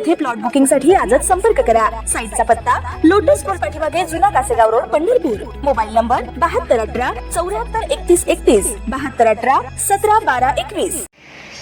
येथे प्लॉट बुकिंगसाठी आजच संपर्क करा. साईटचा पत्ता लोटस स्कूल पाठीमागे जुना Kasegaon road Pandharpur. Mobile number बहात्तर अठरा चौऱ्याहत्तर एकतीस एकतीस बहात्तर अठरा सतरा बारा एकवीस.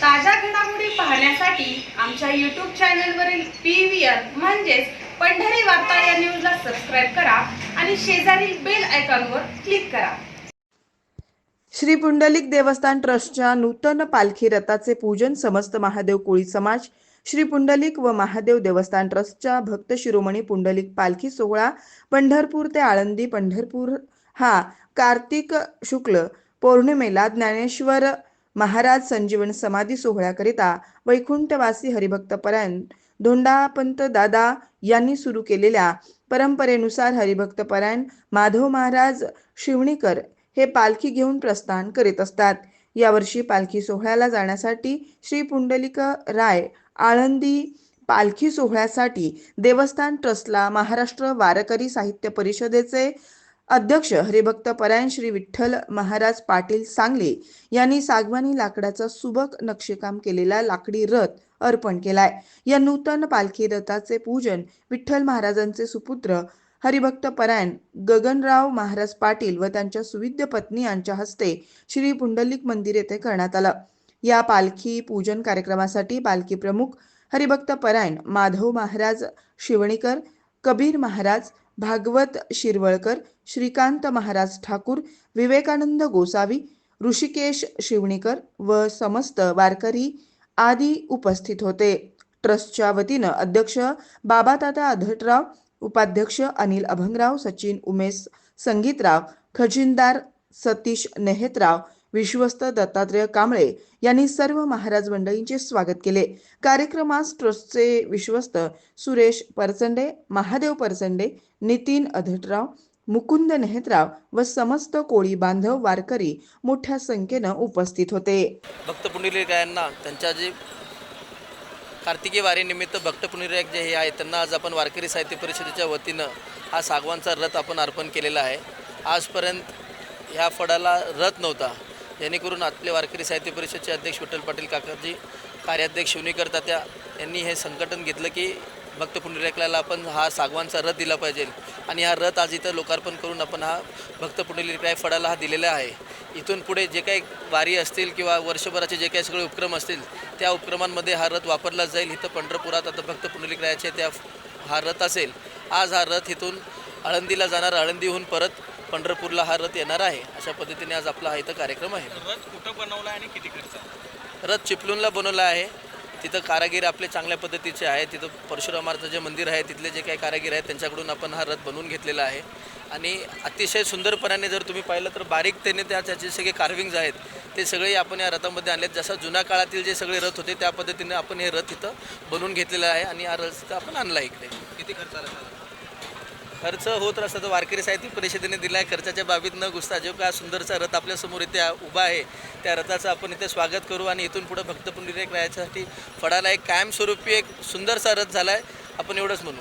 ताज्या घडामोडी पाहण्यासाठी आमच्या यूट्यूब चॅनलवरील पी व्ही आर म्हणजेच पंढरी वार्ता या न्यूजला सबस्क्राईब करा आणि शेजारील बेल आयकॉनवर क्लिक करा. श्री पुंडलिक देवस्थान ट्रस्टच्या नूतन पालखी रथाचे पूजन समस्त महादेव कोळी समाज श्री पुंडलिक व महादेव देवस्थान ट्रस्टच्या भक्त शिरोमणी पुंडलिक पालखी सोहळा पंढरपूर ते आळंदी पंढरपूर हा कार्तिक शुक्ल पौर्णिमेला ज्ञानेश्वर महाराज संजीवन समाधी सोहळ्याकरिता वैकुंठवासी हरिभक्तपरायण धोंडापंत दादा यांनी सुरू केलेल्या परंपरेनुसार हरिभक्तपरायण माधव महाराज शिवणीकर हे पालखी घेऊन प्रस्थान करीत असतात. यावर्षी पालखी सोहळ्याला जाण्यासाठी श्री पुंडलिक राय आळंदी पालखी सोहळ्यासाठी देवस्थान ट्रस्टला महाराष्ट्र वारकरी साहित्य परिषदेचे अध्यक्ष हरिभक्त परायण श्री विठ्ठल महाराज पाटील सांगली यांनी सागवानी लाकडाचा सुबक नक्षीकाम केलेला लाकडी रथ अर्पण केलाय. या नूतन पालखी रथाचे पूजन विठ्ठल महाराजांचे सुपुत्र हरिभक्त परायण गगनराव महाराज पाटील व त्यांच्या सुविद्य पत्नी यांच्या हस्ते श्री पुंडलिक मंदिर येथे करण्यात आलं. या पालखी पूजन कार्यक्रमासाठी पालखी प्रमुख हरिभक्त परायण माधव महाराज शिवणीकर कबीर महाराज भागवत शिरवळकर श्रीकांत महाराज ठाकूर विवेकानंद गोसावी ऋषिकेश शिवणीकर व समस्त वारकरी आदी उपस्थित होते. ट्रस्टच्या वतीनं अध्यक्ष बाबादादा अधटराव उपाध्यक्ष अनिल अभंगराव सचिन उमेश संगीतराव खजिनदार सतीश नेहेतराव विश्वस्त दत्तात्रय कांबळे यांनी सर्व महाराज मंडळींचे स्वागत केले. कार्यक्रमास ट्रस्टचे विश्वस्त सुरेश परचंडे महादेव परचंडे नितीन अधटराव मुकुंद नेहेतराव व समस्त कोळी बांधव वारकरी मोठ्या संख्येनं उपस्थित होते. भक्त पुंडलिकायांना त्यांच्या जे कार्तिकी वारीनिमित्त भक्त पुंडलिक जे हे आहे त्यांना आज आपण वारकरी साहित्य परिषदेच्या वतीनं हा सागवानचा रथ आपण अर्पण केलेला आहे. आजपर्यंत ह्या फळाला रथ नव्हता. जेणेकरून आपले वारकरी साहित्य परिषदचे अध्यक्ष विठ्ठल पाटील काकाजी कार्याध्यक्ष शिवनीकर तात्या यांनी हे संकटन घेतलं की भक्त पुंडलिकाला आपण हा सागवानचा रथ दिला पाहिजे. आणि हा रथ आज इथं लोकार्पण करून आपण हा भक्त पुंडलिकाय फळाला हा दिलेला आहे. इथून पुढे जे काही वारी असतील किंवा वर्षभराचे जे काही सगळे उपक्रम असतील त्या उपक्रमांमध्ये हा रथ वापरला जाईल. इथं पंढरपुरात आता भक्त पुंडलिकरायाचे त्या हा रथ असेल. आज हा रथ इथून आळंदीला जाणार. आळंदीहून परत पंढरपूरला हा रथ येणार आहे. अशा पद्धतीने आज आपला हा इथं कार्यक्रम आहे. रथ कुठं बनवला आणि किती खर्च आला? रथ चिपलूणला बनवला आहे. तिथं कारागीर आपले चांगल्या पद्धतीचे आहे तिथं परशुरामाचं जे मंदिर आहे तिथले जे काही कारागीर आहेत त्यांच्याकडून आपण हा रथ बनवून घेतलेला आहे. आणि अतिशय सुंदरपणाने जर तुम्ही पाहिलं तर बारीकतेने त्या त्याचे सगळे कार्विंग्ज आहेत. ते सगळे आपण या रथामध्ये आणलेत. जसं जुन्या काळातील जे सगळे रथ होते त्या पद्धतीने आपण हे रथ इथं बनवून घेतलेलं आहे. आणि हा रथ इथं आपण आणला इकडे. किती खर्च आला त्याला? खर्च होत असता तर वारकरी साहित्य परिषदेने दिला आहे खर्चाच्या बाबीत न घुसता जो का सुंदरचा रथ आपल्यासमोर इथे उभा आहे त्या रथाचं आपण इथे स्वागत करू आणि इथून पुढे भक्त पुंडलिक राहायच्यासाठी फळाला एक कायमस्वरूपी एक सुंदरसा रथ झाला आहे आपण एवढंच म्हणू.